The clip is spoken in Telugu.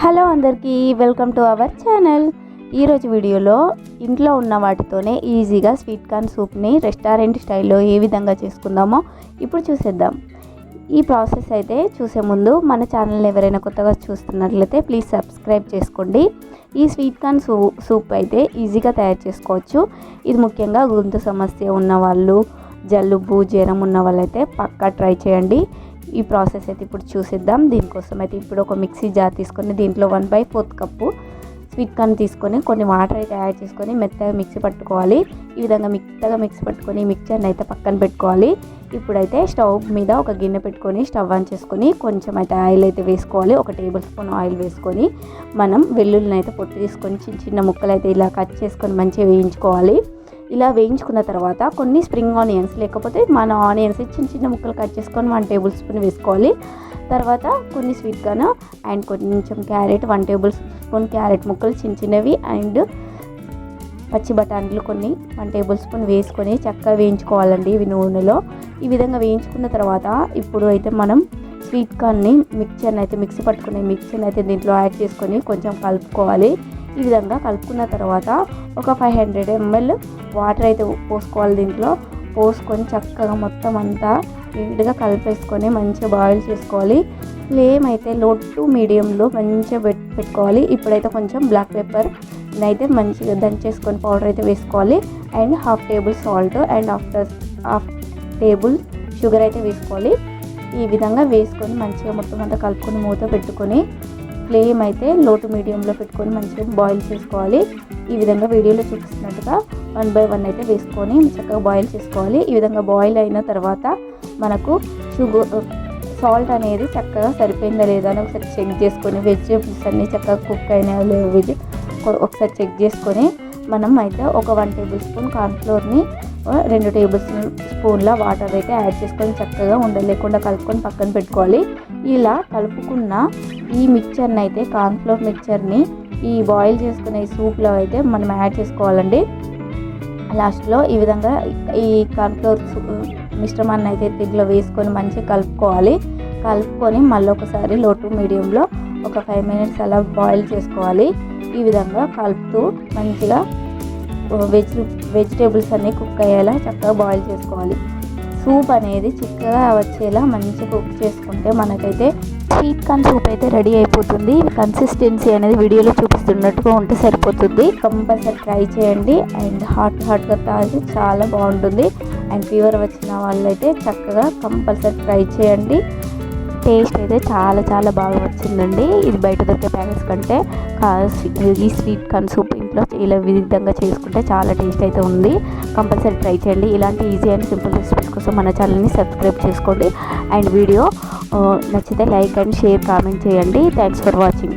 హలో అందరికీ వెల్కమ్ టు అవర్ ఛానల్. ఈరోజు వీడియోలో ఇంట్లో ఉన్న వాటితోనే ఈజీగా స్వీట్ కార్న్ సూప్ని రెస్టారెంట్ స్టైల్లో ఏ విధంగా చేసుకుందామో ఇప్పుడు చూసేద్దాం. ఈ ప్రాసెస్ అయితే చూసే ముందు మన ఛానల్ని ఎవరైనా కొత్తగా చూస్తున్నట్లయితే ప్లీజ్ సబ్స్క్రైబ్ చేసుకోండి. ఈ స్వీట్ కార్న్ సూ సూప్ అయితే ఈజీగా తయారు చేసుకోవచ్చు. ఇది ముఖ్యంగా గొంతు సమస్య ఉన్న వాళ్ళు జలుబు జ్వరం ఉన్న వాళ్ళైతే పక్కా ట్రై చేయండి. ఈ ప్రాసెస్ అయితే ఇప్పుడు చూసిద్దాం. దీనికోసం అయితే ఇప్పుడు ఒక మిక్సీ జార్ తీసుకొని దీంట్లో one by fourth cup sweet corn తీసుకొని కొన్ని వాటర్ అయితే యాడ్ చేసుకొని మెత్తగా మిక్సీ పట్టుకోవాలి. ఈ విధంగా మెత్తగా మిక్సీ పట్టుకొని మిక్చర్ని అయితే పక్కన పెట్టుకోవాలి. ఇప్పుడైతే స్టవ్ మీద ఒక గిన్నె పెట్టుకొని స్టవ్ ఆన్ చేసుకొని కొంచెం అయితే ఆయిల్ అయితే వేసుకోవాలి. ఒక టేబుల్ స్పూన్ ఆయిల్ వేసుకొని మనం వెల్లుల్లిని అయితే పొట్టు తీసుకొని చిన్న చిన్న ముక్కలు అయితే ఇలా కట్ చేసుకొని మంచిగా వేయించుకోవాలి. ఇలా వేయించుకున్న తర్వాత కొన్ని స్ప్రింగ్ ఆనియన్స్ లేకపోతే మన ఆనియన్స్ చిన్న చిన్న ముక్కలు కట్ చేసుకొని వన్ టేబుల్ స్పూన్ వేసుకోవాలి. తర్వాత కొన్ని స్వీట్ అండ్ కొంచెం carrot one table spoon carrot ముక్కలు చిన్న చిన్నవి అండ్ పచ్చి బఠానీలు కొన్ని వన్ టేబుల్ స్పూన్ వేసుకొని చక్కగా వేయించుకోవాలండి ఇవి నూనెలో. ఈ విధంగా వేయించుకున్న తర్వాత ఇప్పుడు అయితే మనం స్వీట్ కార్న్ని మిక్చర్ని అయితే మిక్సీ పట్టుకునే మిక్సీని అయితే దీంట్లో యాడ్ చేసుకొని కొంచెం కలుపుకోవాలి. ఈ విధంగా కలుపుకున్న తర్వాత ఒక ఫైవ్ హండ్రెడ్ ఎంఎల్ వాటర్ అయితే పోసుకోవాలి దీంట్లో. పోసుకొని చక్కగా మొత్తం అంతా నీట్గా కలిపేసుకొని మంచిగా బాయిల్ చేసుకోవాలి. ఫ్లేమ్ అయితే లో టు మీడియంలో మంచిగా పెట్ పెట్టుకోవాలి. ఇప్పుడైతే కొంచెం బ్లాక్ పెప్పర్ అయితే మంచిగా దంచేసుకొని పౌడర్ అయితే వేసుకోవాలి. And half table salt and after half table sugar అయితే వేసుకోవాలి. ఈ విధంగా వేసుకొని మంచిగా మొత్తం అంతా కలుపుకొని మూత పెట్టుకొని ఫ్లేమ్ అయితే లో టు మీడియంలో పెట్టుకొని మంచిగా బాయిల్ చేసుకోవాలి. ఈ విధంగా వీడియోలో చూపిస్తున్నట్టుగా వన్ బై వన్ అయితే వేసుకొని చక్కగా బాయిల్ చేసుకోవాలి. ఈ విధంగా బాయిల్ అయిన తర్వాత మనకు షుగర్ సాల్ట్ అనేది చక్కగా సరిపోయిందా లేదా అని ఒకసారి చెక్ చేసుకొని వెజిటేబుల్స్ అన్నీ చక్కగా కుక్ అయినా లేవు ఒకసారి చెక్ చేసుకొని మనం అయితే ఒక వన్ టేబుల్ స్పూన్ కార్న్ఫ్లోర్ని రెండు టేబుల్ స్పూన్ల వాటర్ అయితే యాడ్ చేసుకొని చక్కగా ఉండలేకుండా కలుపుకొని పక్కన పెట్టుకోవాలి. ఇలా కలుపుకున్న ఈ మిక్చర్ని అయితే కార్న్ఫ్లోర్ మిక్చర్ని ఈ బాయిల్ చేసుకునే సూప్లో అయితే మనం యాడ్ చేసుకోవాలండి. లాస్ట్లో ఈ విధంగా ఈ కార్న్ఫ్లోర్ మిశ్రమాన్ని అయితే దీంట్లో వేసుకొని మంచిగా కలుపుకోవాలి. కలుపుకొని మళ్ళీ ఒకసారి లోటు మీడియంలో ఒక ఫైవ్ మినిట్స్ అలా బాయిల్ చేసుకోవాలి. ఈ విధంగా కలుపుతూ మంచిగా వెజ్ వెజిటేబుల్స్ అన్నీ కుక్ అయ్యేలా చక్కగా బాయిల్ చేసుకోవాలి. సూప్ అనేది చిక్కగా వచ్చేలా మంచిగా కుక్ చేసుకుంటే మనకైతే స్వీట్ కార్న్ సూప్ అయితే రెడీ అయిపోతుంది. కన్సిస్టెన్సీ అనేది వీడియోలో చూపిస్తున్నట్టుగా ఉంటే సరిపోతుంది. కంపల్సరీ ట్రై చేయండి. అండ్ హాట్ హాట్గా తాగి చాలా బాగుంటుంది. అండ్ ఫీవర్ వచ్చిన వాళ్ళైతే చక్కగా కంపల్సరీ ట్రై చేయండి. టేస్ట్ అయితే చాలా చాలా బాగా వచ్చిందండి. ఇది బయట దొరికే ప్యాకెట్స్ కంటే ఈ స్వీట్ కార్న్ సూప్ ఇంట్లో ఇలా విధంగా చేసుకుంటే చాలా టేస్ట్ అయితే ఉంది. కంపల్సరీ ట్రై చేయండి. ఇలాంటి ఈజీ అండ్ సింపుల్ రెసిపీస్ కోసం మన ఛానల్ని సబ్స్క్రైబ్ చేసుకోండి. అండ్ వీడియో నచ్చితే లైక్ అండ్ షేర్ కామెంట్ చేయండి. Thanks for watching